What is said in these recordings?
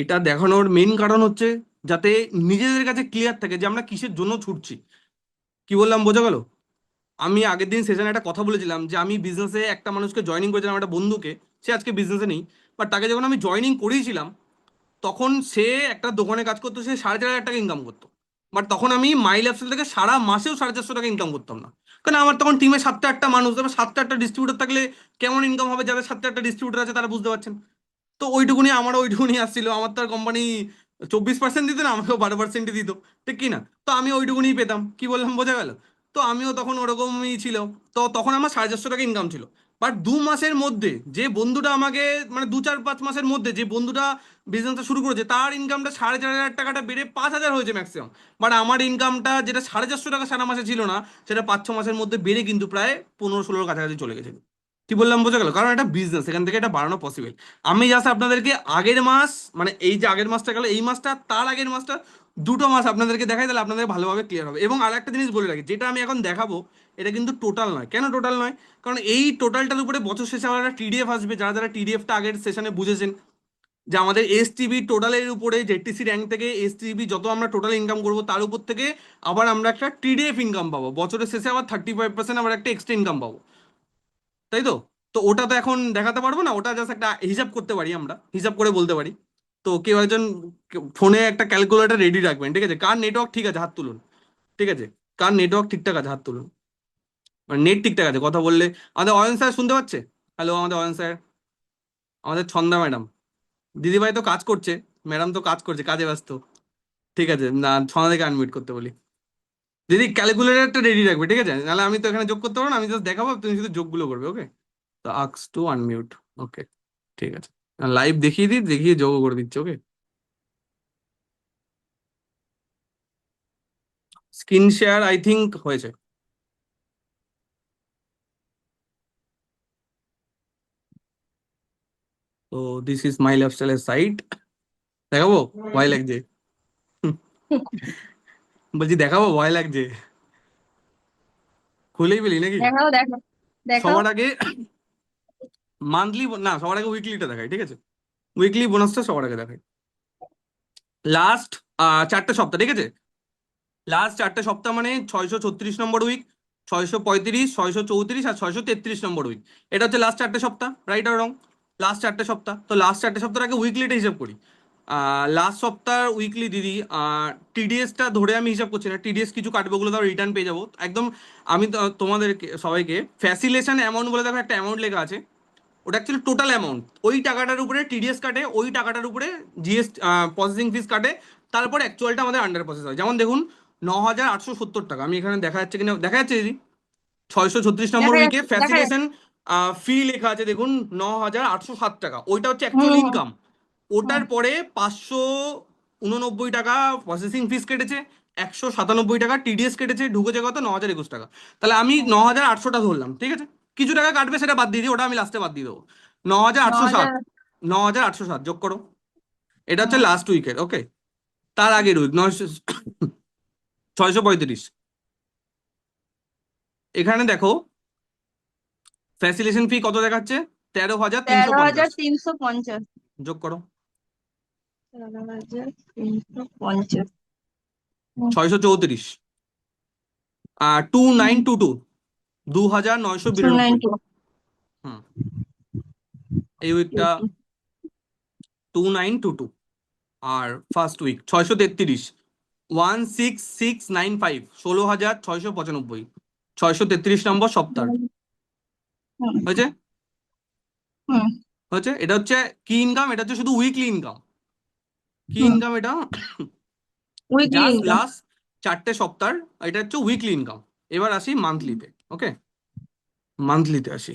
এটা দেখানোর মেন কারণ হচ্ছে যাতে নিজেদের কাছে ক্লিয়ার থাকে যে আমরা কিসের জন্য ছুটছি। কি বললাম, বোঝা গেল? আমি আগের দিন সেশনে একটা কথা বলেছিলাম যে আমি বিজনেসে একটা মানুষকে জয়েনিং করেছিলাম, একটা বন্ধুকে, সে আজকে বিজনেসে নেই। বাট তাকে যখন আমি জয়েনিং করিয়েছিলাম, তখন সে একটা দোকানে কাজ করতো, সে সাড়ে চার হাজার টাকা ইনকাম করতো। বাট তখন আমি মাইল অ্যাপসেল থেকে সারা মাসেও সাড়ে চারশো টাকা ইনকাম করতাম না। কারণ আমার তখন টিমে সাতটা আটটা মানুষ সাতটা আটটা ডিস্ট্রিবিউটার থাকলে কেমন ইনকাম হবে? যাদের সাতটা আটটা ডিস্ট্রিবিউটার আছে তারা বুঝতে পারছেন। তো ওইটুকুনি আমারও ওইটুকুনি আসছিল। আমার তো আর কোম্পানি চব্বিশ পার্সেন্ট দিত না, আমাকেও বারো পার্সেন্টই দিত। ঠিক কি না? তো আমি ওইটুকুনি পেতাম। কি বললাম, বোঝা গেল? তো আমিও তখন ওরকমই ছিল। তো তখন আমার সাড়ে চারশো টাকা ইনকাম ছিল। বাট দু মাসের মধ্যে যে বন্ধুটা আমাকে মানে দু চার পাঁচ মাসের মধ্যে যে বন্ধুটা বিজনেসটা শুরু করেছে, তার ইনকামটা সাড়ে চার হাজার টাকাটা বেড়ে পাঁচ হাজার হয়েছে ম্যাক্সিমাম বাট আমার ইনকামটা যেটা সাড়ে চারশো টাকা সারা মাসে ছিল না, সেটা পাঁচ ছ মাসের মধ্যে বেড়ে কিন্তু প্রায় পনেরো ষোলোর কাছাকাছি চলে গেছে। কি বললাম, বোঝা গেল? কারণ এটা বিজনেস এখান থেকে এটা বাড়ানো পসিবল আমি জাস্ট আপনাদেরকে আগের মাস মানে এই যে আগের মাসটা গেল, এই মাসটা, তার আগের মাসটা, দুটো মাস আপনাদেরকে দেখাই, তাহলে আপনাদের ভালোভাবে ক্লিয়ার হবে। এবং আর একটা জিনিস বলে রাখি, যেটা আমি এখন দেখাবো, এটা কিন্তু টোটাল নয়। কেন টোটাল নয়? কারণ এই টোটালটার উপরে বছর শেষে আমার একটা টিডিএফ আসবে, যারা যারা টিডিএফটা আগের সেশনে বুঝেছেন, যে আমাদের এস টিভি টোটালের উপরে জেটিসি র্যাঙ্ক থেকে এস টিভি যত আমরা টোটাল ইনকাম করব, তার উপর থেকে আবার আমরা একটা টিডিএফ ইনকাম পাবো। বছরের শেষে আবার থার্টি ফাইভ পার্সেন্ট আবার একটা এক্সট্রা ইনকাম পাবো। তাই তো? তো ওটা তো এখন দেখাতে পারব না, ওটা জাস্ট একটা হিসাব করতে পারি আমরা, হিসাব করে বলতে পারি। তো কেউ একজন ফোনে একটা ক্যালকুলেটার রেডি রাখবেন, ঠিক আছে? কার নেটওয়ার্ক ঠিক আছে? হাত তুলুন, ঠিক আছে? কার নেটওয়ার্ক ঠিকঠাক আছে? হাত তুলুন। মানে নেট ঠিকঠাক আছে, কথা বললে। আমাদের অয়ন স্যার শুনতে পাচ্ছে? হ্যালো আমাদের অয়ন স্যার। আমাদের ছন্দা ম্যাডাম। দিদিভাই তো কাজ করছে, ম্যাডাম তো কাজ করছে, কাজে ব্যস্ত। ঠিক আছে, না ছন্দাকে আনমিউট করতে বলি। দিদি ক্যালকুলেটরটা রেডি রাখবে, ঠিক আছে? নাহলে আমি তো এখানে যোগ করতে পারব না, আমি জাস্ট দেখাবো, তুমি শুধু যোগগুলো করবে ওকে তো আক্স টু আনমিউট ওকে ঠিক আছে। লাইভ দেখিয়ে দিই, দেখিয়ে যোগ করে দিচ্ছি okay screen share I think হয়েছে। তো দিস ইজ মাই লাইফস্টাইলের সাইট দেখাবো? ভয় লাগছে। বলছি দেখাবো ভয় লাগছে। খুলেই পেলি নাকি? দেখাও দেখো দেখাও। সবার আগে মান্থলি না সবার আগে উইকলিটা দেখাই ঠিক আছে? উইকলি বোনাসটা সবার আগে দেখাই। লাস্ট চারটে সপ্তাহ ঠিক আছে? লাস্ট চারটে সপ্তাহ মানে ছয়শো ছত্রিশ নম্বর উইক ছয়শো পঁয়ত্রিশ ছয়শো চৌত্রিশ আর ছয়শো তেত্রিশ নম্বর উইক এটা হচ্ছে লাস্ট চারটে সপ্তাহ রাইট আর রং লাস্ট চারটে সপ্তাহ। তো লাস্ট চারটে সপ্তাহ আগে উইকলিটা হিসাব করি। লাস্ট সপ্তাহ উইকলি দিদি টিডিএসটা ধরে আমি হিসাব করছি না। টিডিএস কিছু কাটবে ওগুলো রিটার্ন পেয়ে যাব। একদম আমি তো- তোমাদেরকে সবাইকে ফ্যাসিলেশন অ্যামাউন্ট বলে দেখো একটা অ্যামাউন্ট লেখা আছে। ওটা অ্যাকচুয়ালি টোটাল অ্যামাউন্ট ওই টাকাটার উপরে টিডিএস কাটে ওই টাকাটার উপরে জিএস প্রসেসিং ফিস কাটে। তারপর অ্যাকচুয়ালটা আমাদের আন্ডার প্রসেস হয়। যেমন দেখুন ন হাজার আটশো সত্তর টাকা। আমি এখানে দেখা যাচ্ছে কিনা দেখা যাচ্ছে দিদি? ছয়শো ছত্রিশ নম্বর উইকে ফ্যাসিলেশন ফি লেখা আছে। দেখুন ন হাজার আটশো সাত টাকা। ওইটা হচ্ছে অ্যাকচুয়াল ইনকাম ওটার পরে পাঁচশো উননব্বই টাকা প্রসেসিং ফিস কেটেছে একশো সাতানব্বই টাকা টিডিএস কেটেছে ঢুকেছে কত? ন হাজার একুশ টাকা। তাহলে আমি ন হাজার আটশোটা ধরলাম ঠিক আছে? কিছু টাকা কাটবে সেটা বাদ দিয়ে দিই ওটা আমি লাস্টে বাদ দিয়ে দেবো। ন হাজার আটশো সাত। ন হাজার আটশো সাত যোগ করো। এটা হচ্ছে। লাস্ট উইকের ওকে তার আগের উইক নয়শো ছয়শো পঁয়ত্রিশ। এখানে দেখো ফ্যাসিলেশন ফি কত দেখাচ্ছে? তেরো হাজার তেরো হাজার তিনশো পঞ্চাশ। যোগ করো তেরো হাজার তিনশো পঞ্চাশ ছয়শো চৌত্রিশ। আর টু নাইন টু টু দু হাজার নয়শো বিরানব্বই। হুম। এই উইকটা টু নাইন টু টু আর ফার্স্ট উইক ছয়শো তেত্রিশ। One six six nine five ষোলো হাজার ছয়শো পঁচানব্বই। ছয়শো তেত্রিশ নম্বর সপ্তাহ। হয়েছে? হুম। হয়েছে? এটা হচ্ছে কি ইনকাম এটা হচ্ছে শুধু উইকলি ইনকাম কি। ইনকাম এটা? উইকলি জাস্ট ইনকাম লাস্ট চারটে সপ্তাহ এটা হচ্ছে উইকলি ইনকাম এবার আসি মান্থলিতে ওকে মান্থলিতে আসি।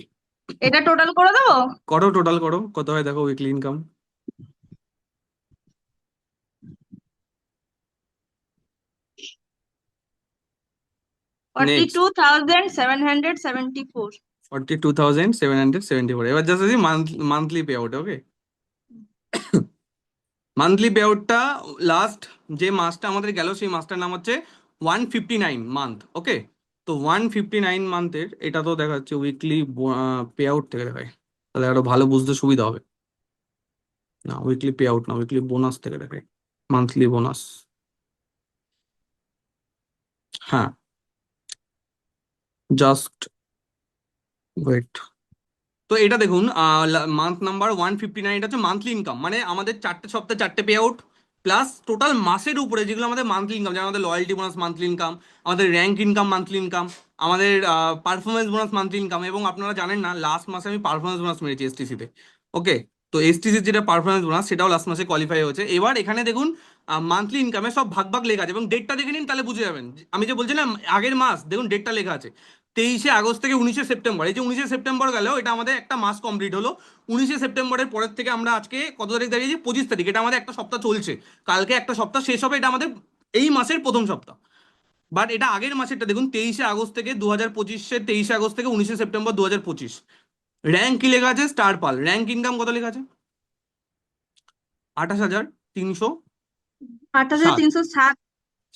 এটা টোটাল করে দেবো? করো টোটাল করো কত হয় দেখো weekly income forty two thousand seven hundred seventy four forty two thousand seven hundred seventy four এবার just monthly pay out okay monthly pay আউটটা last যে মাসটা আমাদের গেল, সেই মাসটার নাম হচ্ছে one fifty nine month okay তো ওয়ান ফিফটি নাইন মান্থের এটা তো দেখা যাচ্ছে উইকলি পে আউট থেকে দেখায়। তাহলে আরও ভালো বুঝতে সুবিধা হবে। না উইকলি পে আউট না উইকলি বোনাস থেকে দেখাই মান্থলি বোনাস হ্যাঁ। জাস্ট ওয়েট তো এটা দেখুন month number one fifty nine এটা হচ্ছে মান্থলি ইনকাম মানে আমাদের চারটে সপ্তাহে চারটে পে আউট প্লাস টোটাল মাসের উপরে যেগুলো আমাদের মান্থলি ইনকাম যেমন আমাদের লয়্যালটি বোনাস মান্থলি ইনকাম আমাদের র্যাঙ্ক ইনকাম মান্থলি ইনকাম আমাদের পারফরমেন্স বোনাস মান্থলি ইনকাম এবং আপনারা জানেন না লাস্ট মাসে আমি পারফরমেন্স বোনাস মেরেছি এসটিসিতে ওকে তো এসটিসির যেটা পারফরমেন্স বোনাস সেটাও লাস্ট মাসে কোয়ালিফাই হয়েছে। এবার এখানে দেখুন মান্থলি ইনকামে সব ভাগ ভাগ লেখা আছে, এবং ডেটটা দেখে নিন, তাহলে বুঝে যাবেন। আমি যে বলছিলাম, আগের মাস, দেখুন ডেটটা লেখা আছে। তেইশে আগস্ট থেকে উনিশে সেপ্টেম্বর। এই যে উনিশে সেপ্টেম্বর গেল এটা আমাদের একটা মাস কমপ্লিট হলো। উনিশে সেপ্টেম্বরের পরের থেকে আমরা আজকে কত তারিখ দাঁড়িয়েছি? পঁচিশ তারিখ। এটা আমাদের একটা সপ্তাহ চলছে। কালকে একটা সপ্তাহ শেষ হবে এটা আমাদের এই মাসের প্রথম সপ্তাহ। বাট এটা আগের মাসেরটা দেখুন তেইশে আগস্ট থেকে দু হাজার পঁচিশে তেইশে আগস্ট থেকে উনিশে সেপ্টেম্বর দু হাজার পঁচিশ। র্যাঙ্ক কি লেখা আছে? স্টার পাল র্যাঙ্ক ইনকাম কত লেখা আছে? আঠাশ হাজার তিনশো আট হাজার তিনশো সাত।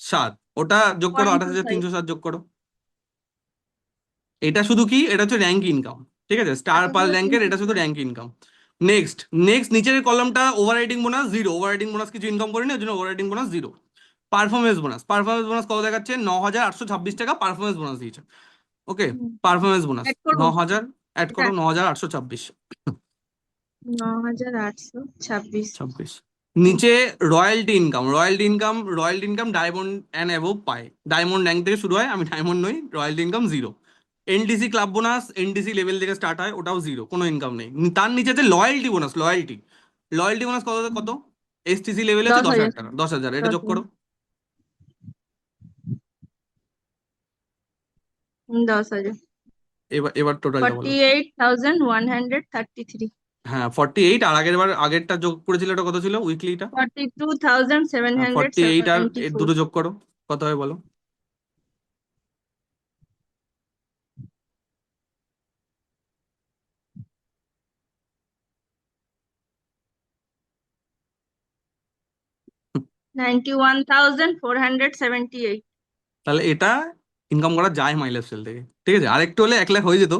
সাত। ওটা যোগ করো আঠাশ হাজার তিনশো সাত যোগ করো। এটা শুধু কি? এটা হচ্ছে র্যাঙ্ক ইনকাম ঠিক আছে? স্টার পার র্যাঙ্কের এটা শুধু র্যাঙ্ক ইনকাম নেক্সট নেক্সট নিচের কলমটা overriding bonus zero overriding bonus কিছু ইনকাম করিনি ওই জন্য overriding bonus zero performance bonus performance bonus কত দেখাচ্ছে? ন হাজার আটশো ছাব্বিশ টাকা পারফরমেন্স বোনাস দিয়েছে। ওকে পারফরমেন্স বোনাস ন হাজার অ্যাড করো ন হাজার আটশো ছাব্বিশ। ন হাজার আটশো ছাব্বিশ। ছাব্বিশ। নিচে royalty income royalty income royalty income diamond and above পায়। ডায়মন্ড র্যাঙ্ক থেকে শুরু হয় আমি ডায়মন্ড নই royalty income zero NTC club bonus NDC level থেকে স্টার্ট হয় ওটাও জিরো কোনো ইনকাম নেই। তার নিচে আছে loyalty bonus loyalty loyalty bonus কত কত? এসটিসি লেভেলে দশ হাজার। টাকা। দশ হাজার এটা যোগ করো। দশ হাজার। এবার এবার টোটালটা বলো। হ্যাঁ আর আগের বার আগেরটা যোগ করেছিল ওটা কত ছিল? উইকলিটা আর এর দুটো যোগ করো। কত হয় বলো ninety one thousand four hundred seventy eight তাহলে এটা ইনকাম করা যায় মাই লাইফস্টাইল থেকে। ঠিক আছে? আরেকটু হলে এক লাখ হয়ে যেত।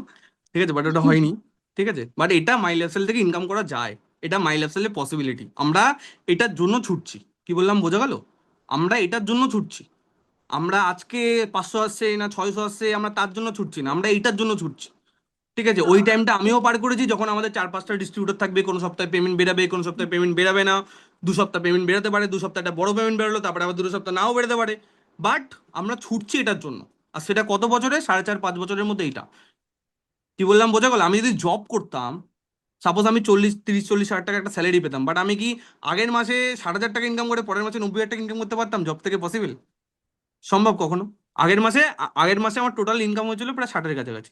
ঠিক আছে? বাট ওটা হয়নি। ঠিক আছে? বাট এটা মাই লাইফস্টাইল থেকে ইনকাম করা যায়। এটা মাই লাইফস্টাইলের পসিবিলিটি আমরা এটার জন্য ছুটছি। কি বললাম? বোঝা গেল? আমরা এটার জন্য ছুটছি। আমরা আজকে পাঁচশো আসছে না ছয়শো আসছে আমরা তার জন্য ছুটছি না। আমরা এইটার জন্য ছুটছি। ঠিক আছে, ওই টাইমটা আমিও পার করেছি, যখন আমাদের চার পাঁচটা ডিস্ট্রিবিউটর থাকবে, কোনো সপ্তাহে পেমেন্ট বেরাবে, কোনো সপ্তাহে পেমেন্ট বেরাবে না, দু সপ্তাহ পেমেন্ট বেরোতে পারে, দু সপ্তাহ একটা বড় পেমেন্ট বেরোলো, তারপরে আবার দুটো সপ্তাহ নাও বেরোতে পারে। বাট আমরা ছুটছি এটার জন্য। আর সেটা কত বছরে? সাড়ে চার, পাঁচ বছরের মধ্যে এইটা। কি বললাম, বোঝা গেল? আমি যদি জব করতাম সাপোজ আমি চল্লিশ, তিরিশ, চল্লিশ হাজার টাকা একটা স্যালারি পেতাম বাট আমি কি আগের মাসে ষাট হাজার টাকা ইনকাম করে, পরের মাসে নব্বই হাজার টাকা ইনকাম করতে পারতাম? জব থেকে পসিবল সম্ভব কখনো? আগের মাসে আগের মাসে আমার টোটাল ইনকাম হয়েছিল প্রায় ষাটের কাছাকাছি।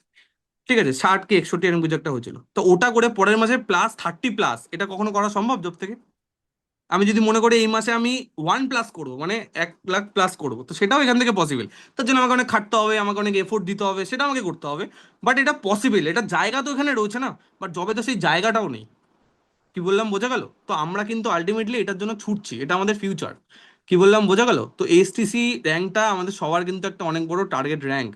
ঠিক আছে ষাট কি একষট্টি এরকম কিছু একটা হয়েছিল। তো ওটা করে পরের মাসে প্লাস থার্টি প্লাস এটা কখনো করা সম্ভব জব থেকে? আমি যদি মনে করি এই মাসে আমি ওয়ান প্লাস করব মানে এক লাখ প্লাস করব, তো সেটাও এখান থেকে পসিবল তার জন্য আমাকে অনেক খাটতে হবে, আমাকে অনেক এফোর্ট দিতে হবে সেটা আমাকে করতে হবে। বাট এটা পসিবল এটা জায়গা তো এখানে রয়েছে না বাট জবে তো সেই জায়গাটাও নেই। কি বললাম, বোঝা গেল? তো আমরা কিন্তু আলটিমেটলি এটার জন্য ছুটছি, এটা আমাদের ফিউচার কি বললাম, বোঝা গেল? তো এসটিসি র্যাঙ্কটা আমাদের সবার কিন্তু একটা অনেক বড় টার্গেট র্যাঙ্ক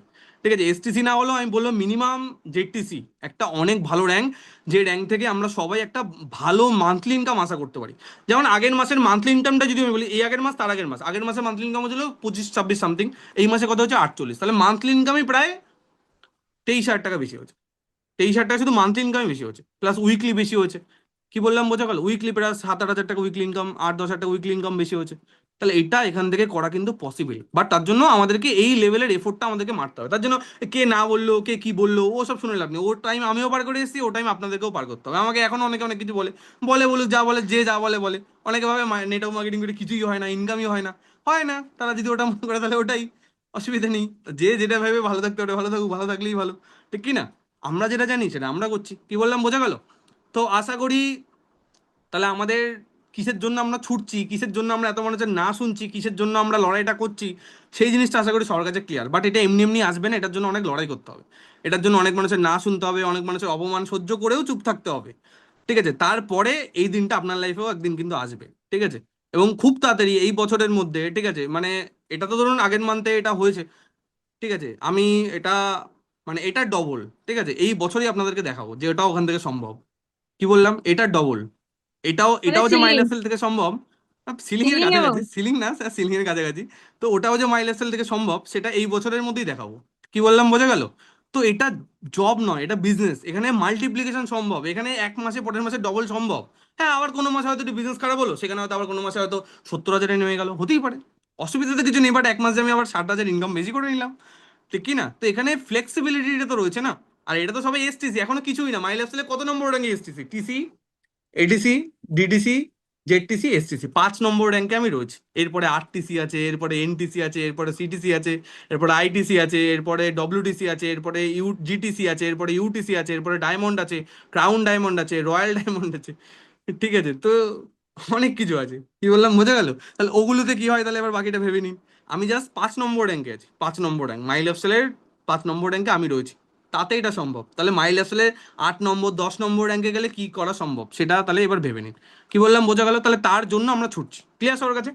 ঠিক আছে এসটিসি না হলেও আমি বললাম মিনিমাম জেডটিসি একটা অনেক ভালো র্যাঙ্ক যে র্যাঙ্ক থেকে আমরা সবাই একটা ভালো মান্থলি ইনকাম আশা করতে পারি। যেমন আগের মাসের মান্থলি ইনকামটা যদি আমি বলি, এই আগের মাস, তার আগের মাস, আগের মাসে মান্থলি ইনকাম হচ্ছিল পঁচিশ, ছাব্বিশ সামথিং এই মাসে কথা হচ্ছে আটচল্লিশ, তাহলে মান্থলি ইনকামই প্রায় তেইশ হাজার টাকা বেশি হচ্ছে। তেইশ হাজার টাকা শুধু মান্থলি ইনকামই বেশি হচ্ছে প্লাস উইকলি বেশি হচ্ছে। কি বললাম বোঝা গেল? উইকলি প্রায় সাত, আট হাজার টাকা উইকলি ইনকাম আট, দশ হাজার টাকা উইকলি ইনকাম বেশি হচ্ছে। তাহলে এটা এখান থেকে করা কিন্তু পসিবল বাট তার জন্য আমাদেরকে এই লেভেলের এফোর্টটা আমাদেরকে মারতে হবে। তার জন্য কে না বলল, কে কি বলল, ও সব শুনে লাভ নেই। ও টাইম আমিও পার করে এসেছি, ও টাইম আপনাদেরকেও পার করতে হবে। আমাকে এখন অনেকে অনেক কিছু বলে। বলে বলুক, যা বলে, যে যা বলে বলে। অনেকে ভাবে নেটওয়ার্ক মার্কেটিং করে কিছুই হয় না ইনকামই হয় না। হয় না। তারা যদি ওটা মনে করে, তাহলে ওটাই। অসুবিধা নেই। যে যেটা ভেবে ভালো থাকতে ওটা ভালো থাকুক, ভালো থাকলেই ভালো। ঠিক কি না? আমরা যেটা জানি, সেটা আমরা করছি। কি বললাম, বোঝা গেল? তো আশা করি তাহলে আমাদের কিসের জন্য আমরা ছুটছি, কিসের জন্য আমরা এত মানুষের না শুনছি, কিসের জন্য আমরা লড়াইটা করছি, সেই জিনিসটা আশা করি সবার কাছে ক্লিয়ার বাট এটা এমনি এমনি আসবে না, এটার জন্য অনেক লড়াই করতে হবে। এটার জন্য অনেক মানুষের না শুনতে হবে, অনেক মানুষের অপমান সহ্য করেও চুপ থাকতে হবে। ঠিক আছে? তারপরে এই দিনটা আপনার লাইফেও একদিন কিন্তু আসবে। ঠিক আছে? এবং খুব তাড়াতাড়ি এই বছরের মধ্যে, ঠিক আছে? মানে এটা তো ধরুন আগের মান্থে এটা হয়েছে। ঠিক আছে? আমি এটা মানে এটা ডবল ঠিক আছে? এই বছরই আপনাদেরকে দেখাবো যে ওটা ওখান থেকে সম্ভব। কি বললাম? এটা ডবল এটাও এটাও যে মাই ceiling। লাইফস্টাইল থেকে সম্ভব সিলিং এর কাছাকাছি সিলিং না সিলিং এর কাছাকাছি। তো ওটাও যে মাই লাইফস্টাইল থেকে সম্ভব সেটা এই বছরের মধ্যেই দেখাবো। কি বললাম বোঝা গেল? তো এটা জব নয় এটা বিজনেস এখানে মাল্টিপ্লিকেশন সম্ভব এখানে এক মাসে পরের মাসে ডবল সম্ভব। হ্যাঁ আবার কোনো মাসে হয়তো বিজনেস খারাপ হলো সেখানে হয়তো আবার কোনো মাসে হয়তো সত্তর হাজারে নেমে গেল হতেই পারে। অসুবিধা তো কিছু নেই বাট এক মাসে আমি আবার ষাট হাজার ইনকাম বেশি করে নিলাম। ঠিক কি না? তো এখানে ফ্লেক্সিবিলিটিটা তো রয়েছে না। আর এটা তো সবাই এসটিসি এখনও কিছুই না। মাই লাইফস্টাইলে কত নম্বর র্যাঙ্কে STC? TC ADC DDC ZTC STC পাঁচ নম্বর র্যাঙ্কে আমি রয়েছি। এরপরে আরটিসি আছে, এরপরে এনটিসি আছে, এরপরে সিটিসি আছে, এরপরে আইটিসি আছে, এরপরে ডব্লিউটিসি আছে, এরপরে ইউ জিটিসি আছে, এরপরে ইউটিসি আছে, এরপরে ডায়মন্ড আছে ক্রাউন ডায়মন্ড আছে রয়্যাল ডায়মন্ড আছে। ঠিক আছে, তো অনেক কিছু আছে। কি বললাম, বোঝা গেল? তাহলে ওগুলোতে কি হয়? তাহলে এবার বাকিটা ভেবে নিন আমি জাস্ট পাঁচ নম্বর র্যাঙ্কে আছি। পাঁচ নম্বর র্যাঙ্ক মাই লাইফস্টাইলের পাঁচ নম্বর র্যাঙ্কে আমি রয়েছি। তাতে এটা সম্ভব। তাহলে মাইল আসলে আট নম্বর, দশ নম্বর র্যাঙ্কে গেলে কি করা সম্ভব? সেটা তাহলে এবার ভেবে নিন। কি বললাম, বোঝা গেল, তাহলে তার জন্য আমরা ছুটছি। ক্লিয়ার সবার কাছে?